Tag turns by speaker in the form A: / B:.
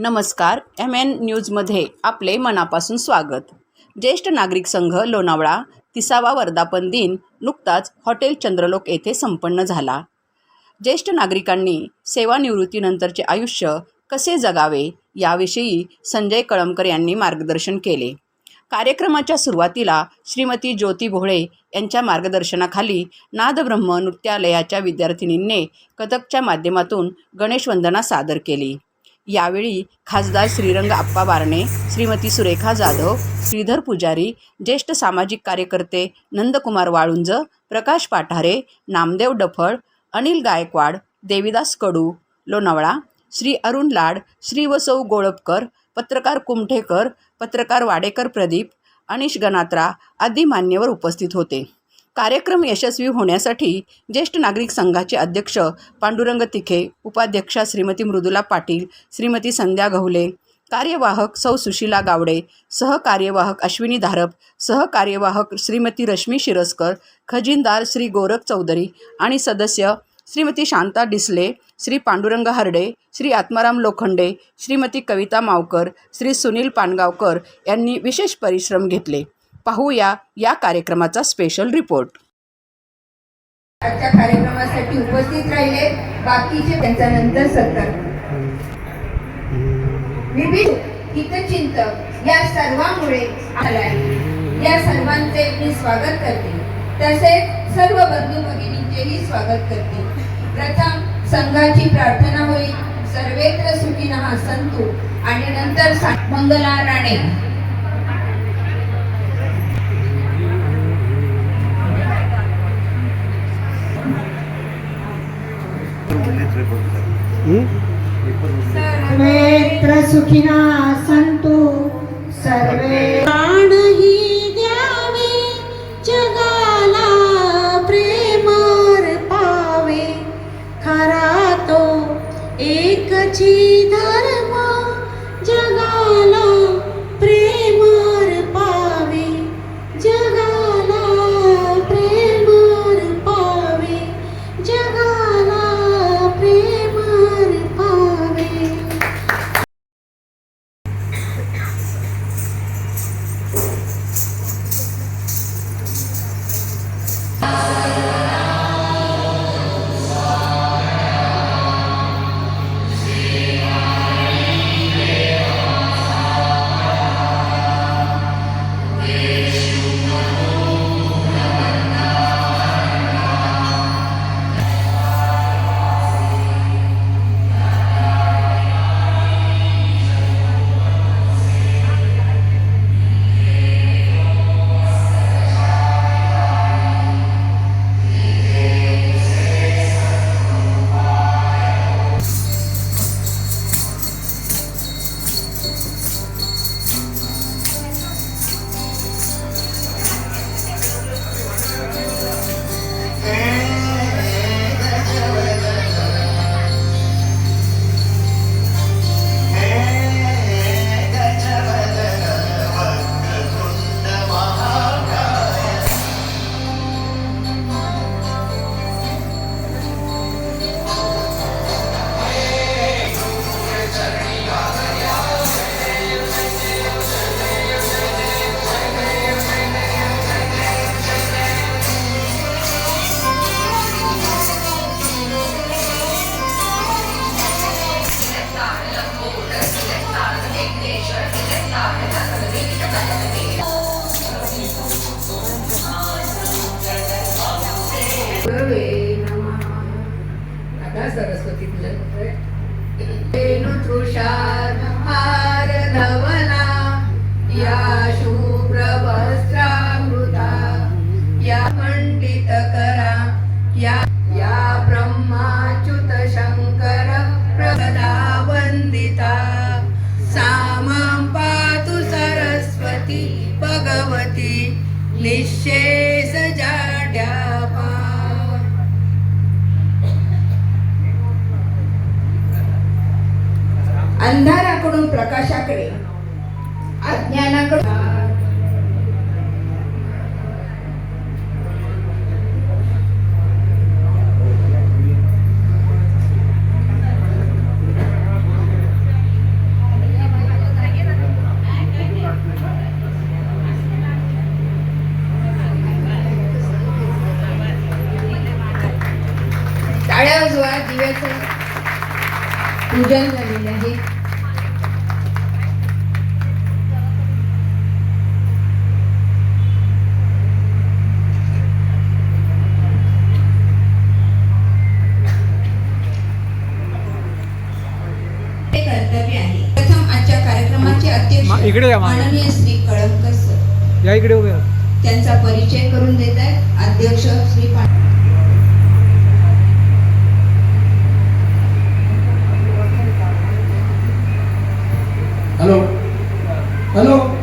A: नमस्कार M N न्यूजमध्ये आपले मनापासून स्वागत. ज्येष्ठ नागरिक संघ लोणावळा तिसावा वर्धापन दिन नुकताच हॉटेल चंद्रलोक येथे संपन्न झाला. ज्येष्ठ नागरिकांनी सेवानिवृत्तीनंतरचे आयुष्य कसे जगावे याविषयी संजय कळमकर यांनी मार्गदर्शन केले. कार्यक्रमाच्या सुरुवातीला श्रीमती ज्योती भोळे यांच्या मार्गदर्शनाखाली नादब्रह्म नृत्यालयाच्या विद्यार्थिनींनी कथकच्या माध्यमातून गणेशवंदना सादर केली. यावेळी खासदार श्रीरंग आप्पा बारणे श्रीमती सुरेखा जाधव श्रीधर पुजारी ज्येष्ठ सामाजिक कार्यकर्ते नंदकुमार वाळुंज प्रकाश पाठारे नामदेव डफळ अनिल गायकवाड देविदास कडू लोणावळा श्री अरुण लाड श्री वसौ गोळपकर पत्रकार कुमठेकर पत्रकार वाडेकर प्रदीप अनिश गणात्रा आदी मान्यवर उपस्थित होते. कार्यक्रम यशस्वी होण्यासाठी ज्येष्ठ नागरिक संघाचे अध्यक्ष पांडुरंग तिखे उपाध्यक्षा श्रीमती मृदुला पाटील श्रीमती संध्या गहुले कार्यवाहक सौ सुशीला गावडे सहकार्यवाहक अश्विनी धारप सहकार्यवाहक श्रीमती रश्मी शिरस्कर खजिनदार श्री गोरख चौधरी आणि सदस्य श्रीमती शांता डिसले श्री पांडुरंग हरडे श्री आत्माराम लोखंडे श्रीमती कविता मावकर श्री सुनील पानगावकर यांनी विशेष परिश्रम घेतले. पाहूया या कार्यक्रमाचा स्पेशल रिपोर्ट
B: आजच्या कार्यक्रमासाठी उपस्थित राहिले. बाकीचे त्यांचा नंतर सत्तर हितचिंतक या सर्वांमुळे आलाय या सर्वांचे मी स्वागत करते. तसेच सर्व बंधू भगिनींचेही स्वागत करते. प्रथम संघाची प्रार्थना होईल. सर्वेत्र सुखीनः संतू. आणि नंतर मंगला राणे.
C: सर्वेत्र सुखिना सन्तु सर्वे
B: સરસ્વતી પૂજન કરે. એનું તૃષા प्रकाशाकडे. अज्ञानाकडे पूजन झालेले आहे.
D: इकडे या
B: माननीय श्री सर.
D: या इकडे उभे
B: त्यांचा परिचय करून देत आहेत. अध्यक्ष श्री पाटील हॅलो. हॅलो.